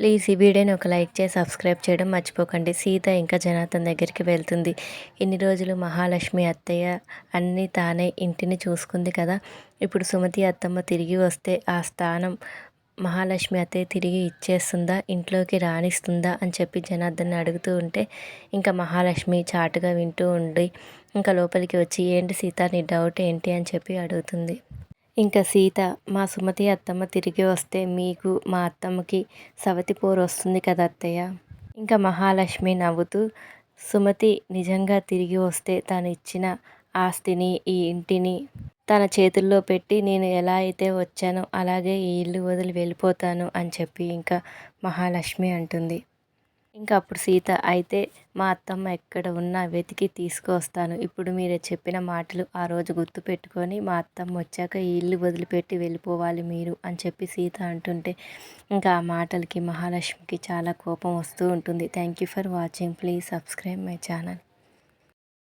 Please ఈ వీడియోని ఒక లైక్ చేసి సబ్స్క్రైబ్ చేయడం మర్చిపోకండి. సీత ఇంకా జనార్దన్ దగ్గరికి వెళ్తుంది. ఇన్ని రోజులు మహాలక్ష్మి అత్తయ్య అన్నీ తానే ఇంటిని చూసుకుంది కదా. ఇప్పుడు సుమతి అత్తమ్మ తిరిగి వస్తే ఆ స్థానం మహాలక్ష్మి అత్తయ్య తిరిగి ఇచ్చేస్తుందా? ఇంట్లోకి రాణిస్తుందా? అని చెప్పి జనార్దన్ అడుగుతూ ఉంటే ఇంకా మహాలక్ష్మి చాటుగా వింటూ ఉండి ఇంకా లోపలికి వచ్చి ఏంటి సీత నీ డౌట్ ఏంటి? అని చెప్పి అడుగుతుంది. ఇంకా సీత మా సుమతి అత్తమ్మ తిరిగి వస్తే మీకు మా అత్తమ్మకి సవతి పోరు వస్తుంది కదా అత్తయ్య? ఇంకా మహాలక్ష్మి నవ్వుతూ సుమతి నిజంగా తిరిగి వస్తే తను ఇచ్చిన ఆస్తిని ఈ ఇంటిని తన చేతుల్లో పెట్టి నేను ఎలా అయితే వచ్చానో అలాగే ఈ ఇల్లు వదిలి వెళ్ళిపోతాను అని చెప్పి ఇంకా మహాలక్ష్మి అంటుంది. ఇంకా అప్పుడు సీత అయితే మా అత్తమ్మ ఎక్కడ ఉన్నా వెతికి తీసుకొస్తాను ఇప్పుడు మీరు చెప్పిన మాటలు ఆ రోజు గుర్తు పెట్టుకొని మా అత్తమ్మ వచ్చాక ఈ ఇల్లు వదిలిపెట్టి వెళ్ళిపోవాలి మీరు అని చెప్పి సీత అంటుంటే ఇంకా ఆ మాటలకి మహాలక్ష్మికి చాలా కోపం వస్తూ ఉంటుంది. Thank you for watching please subscribe my channel